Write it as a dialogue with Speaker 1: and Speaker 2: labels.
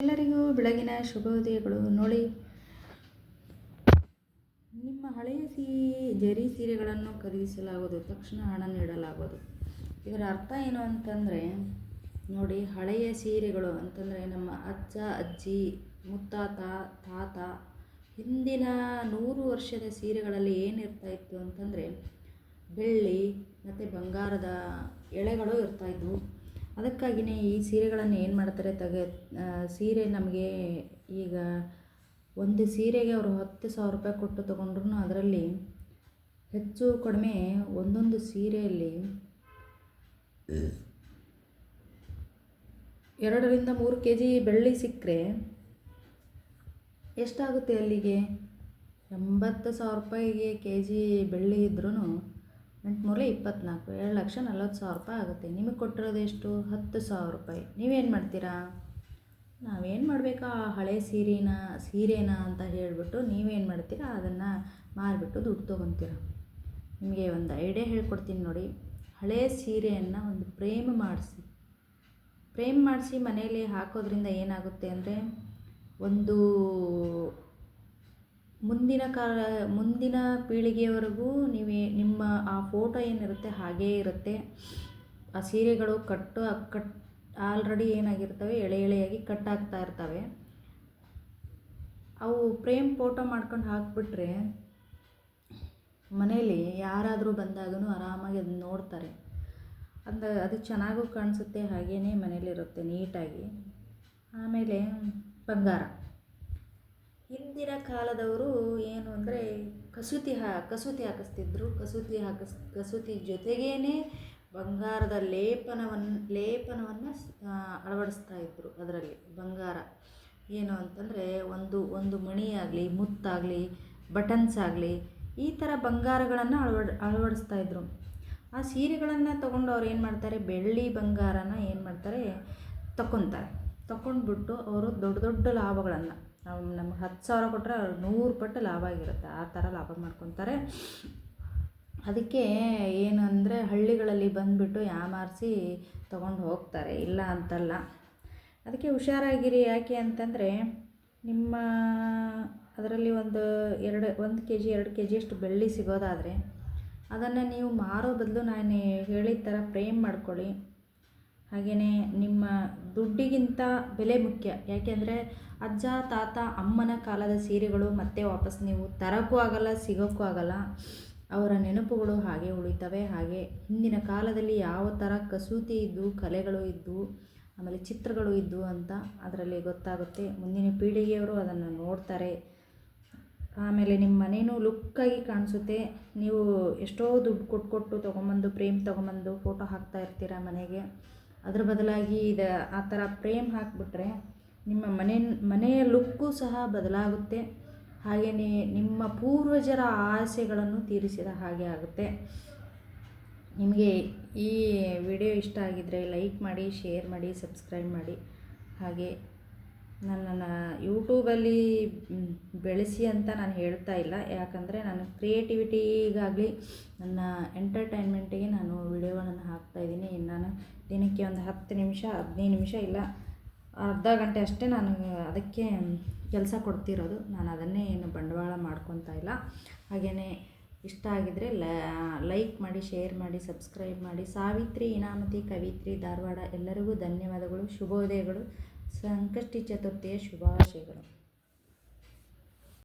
Speaker 1: ಎಲ್ಲರಿಗೂ ಬೆಳಗಿನ ಶುಭೋದಯಗಳು ನೋಡಿ, ನಿಮ್ಮ ಹಳೆಯ ಸೀ, ಜರಿ ಸೀರೆಗಳನ್ನು ಖರೀದಿಸಲಾಗುವುದು. ತಕ್ಷಣ ಹಣ ನೀಡಲಾಗುವುದು. ಇದರ ಅರ್ಥ ಏನು ಅಂತಂದರೆ, ನೋಡಿ, ಹಳೆಯ ಸೀರೆಗಳು ಅಂತಂದರೆ ನಮ್ಮ ಅಜ್ಜ, ಅಜ್ಜಿ, ಮುತ್ತಾತ, ತಾತ, ಹಿಂದಿನ ನೂರು ವರ್ಷದ ಸೀರೆಗಳಲ್ಲಿ ಏನಿರ್ತಾ ಇತ್ತು ಅಂತಂದರೆ, ಬೆಳ್ಳಿ ಮತ್ತು ಬಂಗಾರದ ಎಳೆಗಳು ಇರ್ತಾಯಿದ್ವು ಅದಕ್ಕಾಗಿಯೇ ಈ ಸೀರೆಗಳನ್ನು ಏನು ಮಾಡ್ತಾರೆ, ತೆಗೆ ಸೀರೆ ನಮಗೆ ಈಗ ಒಂದು ಸೀರೆಗೆ ಅವರು ಹತ್ತು ಸಾವಿರ ರೂಪಾಯಿ ಕೊಟ್ಟು ತೊಗೊಂಡ್ರು ಅದರಲ್ಲಿ ಹೆಚ್ಚು ಕಡಿಮೆ ಒಂದೊಂದು ಸೀರೆಯಲ್ಲಿ ಎರಡರಿಂದ ಮೂರು ಕೆ ಜಿ ಬೆಳ್ಳಿ ಸಿಕ್ಕರೆ ಎಷ್ಟಾಗುತ್ತೆ ಅಲ್ಲಿಗೆ? ಎಂಬತ್ತು ಸಾವಿರ ರೂಪಾಯಿಗೆ ಕೆ ಜಿ ಬೆಳ್ಳಿ ಇದ್ರೂ ಎಂಟು ಇಪ್ಪತ್ತ್ನಾಲ್ಕು ಎರಡು ಲಕ್ಷ ನಲ್ವತ್ತು ಸಾವಿರ ರೂಪಾಯಿ ಆಗುತ್ತೆ. ನಿಮಗೆ ಕೊಟ್ಟಿರೋದು ಎಷ್ಟು? ಹತ್ತು ಸಾವಿರ ರೂಪಾಯಿ. ನೀವೇನು ಮಾಡ್ತೀರಾ? ನಾವೇನು ಮಾಡಬೇಕಾ? ಆ ಹಳೆ ಸೀರೆನ ಸೀರೆನ ಅಂತ ಹೇಳಿಬಿಟ್ಟು ನೀವೇನು ಮಾಡ್ತೀರಾ? ಅದನ್ನು ಮಾರಿಬಿಟ್ಟು ದುಡ್ಡು ತೊಗೊತೀರ? ನಿಮಗೆ ಒಂದು ಐಡಿಯಾ ಹೇಳ್ಕೊಡ್ತೀನಿ ನೋಡಿ. ಹಳೆ ಸೀರೆಯನ್ನು ಒಂದು ಪ್ರೇಮ್ ಮಾಡಿಸಿ. ಪ್ರೇಮ್ ಮಾಡಿಸಿ ಮನೆಯಲ್ಲಿ ಹಾಕೋದ್ರಿಂದ ಏನಾಗುತ್ತೆ ಅಂದರೆ ಒಂದು ಮುಂದಿನ ಕಾಲ, ಮುಂದಿನ ಪೀಳಿಗೆಯವರೆಗೂ ನೀವೇ, ನಿಮ್ಮ ಆ ಫೋಟೋ ಏನಿರುತ್ತೆ ಹಾಗೇ ಇರುತ್ತೆ. ಆ ಸೀರೆಗಳು ಕಟ್ಟು, ಕಟ್ ಆಲ್ರೆಡಿ ಏನಾಗಿರ್ತವೆ, ಎಳೆ ಎಳೆಯಾಗಿ ಕಟ್ ಆಗ್ತಾ ಇರ್ತವೆ. ಅವು ಫ್ರೇಮ್ ಫೋಟೋ ಮಾಡ್ಕೊಂಡು ಹಾಕಿಬಿಟ್ರೆ ಮನೇಲಿ ಯಾರಾದರೂ ಬಂದಾಗೂ ಆರಾಮಾಗಿ ಅದನ್ನ ನೋಡ್ತಾರೆ. ಅಂದ, ಅದು ಚೆನ್ನಾಗೂ ಕಾಣಿಸುತ್ತೆ ಹಾಗೇ ಮನೇಲಿರುತ್ತೆ ನೀಟಾಗಿ. ಆಮೇಲೆ ಬಂಗಾರ. ಹಿಂದಿನ ಕಾಲದವರು ಏನು ಅಂದರೆ ಕಸೂತಿ ಹಾ, ಕಸೂತಿ ಹಾಕಿಸ್ತಿದ್ರು. ಕಸೂತಿ ಹಾಕಿಸ್, ಕಸೂತಿ ಜೊತೆಗೇ ಬಂಗಾರದ ಲೇಪನವನ್ನು ಲೇಪನವನ್ನು ಅಳವಡಿಸ್ತಾ ಇದ್ದರು ಅದರಲ್ಲಿ, ಬಂಗಾರ. ಏನು ಅಂತಂದರೆ ಒಂದು ಒಂದು ಮಣಿಯಾಗಲಿ, ಮುತ್ತಾಗಲಿ, ಬಟನ್ಸ್ ಆಗಲಿ, ಈ ಥರ ಬಂಗಾರಗಳನ್ನು ಅಳವಡ್, ಅಳವಡಿಸ್ತಾ ಇದ್ದರು ಆ ಸೀರೆಗಳನ್ನು ತೊಗೊಂಡು ಅವ್ರು ಏನು ಮಾಡ್ತಾರೆ, ಬೆಳ್ಳಿ ಬಂಗಾರನ ಏನು ಮಾಡ್ತಾರೆ ತಗೊತಾರೆ ತಗೊಂಡ್ಬಿಟ್ಟು ಅವರು ದೊಡ್ಡ ದೊಡ್ಡ ಲಾಭಗಳನ್ನು. ನಾವು ನಮ್ಗೆ ಹತ್ತು ಸಾವಿರ ಕೊಟ್ಟರೆ ನೂರು ಪಟ್ಟು ಲಾಭ ಆಗಿರುತ್ತೆ. ಆ ಥರ ಲಾಭ ಮಾಡ್ಕೊತಾರೆ. ಅದಕ್ಕೆ ಏನು ಅಂದರೆ ಹಳ್ಳಿಗಳಲ್ಲಿ ಬಂದುಬಿಟ್ಟು ಯಾಮಾರಿಸಿ ತೊಗೊಂಡು ಹೋಗ್ತಾರೆ. ಇಲ್ಲ ಅಂತಲ್ಲ. ಅದಕ್ಕೆ ಹುಷಾರಾಗಿರಿ. ಯಾಕೆ ಅಂತಂದರೆ ನಿಮ್ಮ ಅದರಲ್ಲಿ ಒಂದು ಎರಡು, ಒಂದು ಕೆ ಜಿ ಎರಡು ಕೆ ಜಿಯಷ್ಟು ಬೆಳ್ಳಿ ಸಿಗೋದಾದರೆ ಅದನ್ನು ನೀವು ಮಾರೋ ಬದಲು ನಾನು ಹೇಳಿದ ಥರ ಫ್ರೇಮ್ ಮಾಡ್ಕೊಳ್ಳಿ. ಹಾಗೆಯೇ ನಿಮ್ಮ ದುಡ್ಡಿಗಿಂತ ಬೆಲೆ ಮುಖ್ಯ. ಯಾಕೆಂದರೆ ಅಜ್ಜ, ತಾತ, ಅಮ್ಮನ ಕಾಲದ ಸೀರೆಗಳು ಮತ್ತೆ ವಾಪಸ್ ನೀವು ತರೋಕ್ಕೂ ಆಗಲ್ಲ, ಸಿಗೋಕ್ಕೂ ಆಗಲ್ಲ. ಅವರ ನೆನಪುಗಳು ಹಾಗೆ ಉಳಿತವೆ. ಹಾಗೆ ಹಿಂದಿನ ಕಾಲದಲ್ಲಿ ಯಾವ ಥರ ಕಸೂತಿ ಇದ್ದು, ಕಲೆಗಳು ಇದ್ದು, ಆಮೇಲೆ ಚಿತ್ರಗಳು ಇದ್ದು ಅಂತ ಅದರಲ್ಲಿ ಗೊತ್ತಾಗುತ್ತೆ. ಮುಂದಿನ ಪೀಳಿಗೆಯವರು ಅದನ್ನು ನೋಡ್ತಾರೆ. ಆಮೇಲೆ ನಿಮ್ಮ ಮನೆಯೂ ಲುಕ್ಕಾಗಿ ಕಾಣಿಸುತ್ತೆ. ನೀವು ಎಷ್ಟೋ ದುಡ್ಡು ಕೊಟ್ಟು ಕೊಟ್ಟು ತೊಗೊಂಬಂದು, ಪ್ರೇಮ್ ತೊಗೊಂಬಂದು ಫೋಟೋ ಹಾಕ್ತಾ ಇರ್ತೀರ ಮನೆಗೆ. ಅದ್ರ ಬದಲಾಗಿ ಇದು ಆ ಥರ ಪ್ರೇಮ್ ಹಾಕಿಬಿಟ್ರೆ ನಿಮ್ಮ ಮನೆ, ಮನೆಯ ಲುಕ್ಕು ಸಹ ಬದಲಾಗುತ್ತೆ. ಹಾಗೆಯೇ ನಿಮ್ಮ ಪೂರ್ವಜರ ಆಸೆಗಳನ್ನು ತೀರಿಸಿದ ಹಾಗೆ ಆಗುತ್ತೆ. ನಿಮಗೆ ಈ ವಿಡಿಯೋ ಇಷ್ಟ ಆಗಿದ್ದರೆ ಲೈಕ್ ಮಾಡಿ, ಶೇರ್ ಮಾಡಿ, ಸಬ್ಸ್ಕ್ರೈಬ್ ಮಾಡಿ. ಹಾಗೆ ನನ್ನನ್ನು ಯೂಟ್ಯೂಬಲ್ಲಿ ಬೆಳೆಸಿ ಅಂತ ನಾನು ಹೇಳ್ತಾ ಇಲ್ಲ. ಯಾಕಂದರೆ ನಾನು ಕ್ರಿಯೇಟಿವಿಟಿಗಾಗಲಿ ನನ್ನ ಎಂಟರ್ಟೈನ್ಮೆಂಟಿಗೆ ನಾನು ವಿಡಿಯೋಗಳನ್ನು ಹಾಕ್ತಾಯಿದ್ದೀನಿ ನಾನು ದಿನಕ್ಕೆ ಒಂದು ಹತ್ತು ನಿಮಿಷ, ಹದಿನೈದು ನಿಮಿಷ ಇಲ್ಲ, ಅರ್ಧ ಗಂಟೆ ಅಷ್ಟೇ ನಾನು ಅದಕ್ಕೆ ಕೆಲಸ ಕೊಡ್ತಿರೋದು. ನಾನು ಅದನ್ನೇ ಏನು ಬಂಡವಾಳ ಮಾಡ್ಕೊತಾ ಇಲ್ಲ. ಹಾಗೆಯೇ ಇಷ್ಟ ಆಗಿದ್ದರೆ ಲೈಕ್ ಮಾಡಿ, ಶೇರ್ ಮಾಡಿ, ಸಬ್ಸ್ಕ್ರೈಬ್ ಮಾಡಿ. ಸಾವಿತ್ರಿ ಇನಾಮತಿ, ಕವಿತ್ರಿ ಧಾರವಾಡ ಎಲ್ಲರಿಗೂ ಧನ್ಯವಾದಗಳು. ಶುಭೋದಯಗಳು. ಸಂಕಷ್ಟಿ ಚತುರ್ಥಿಯ ಶುಭಾಶಯಗಳು.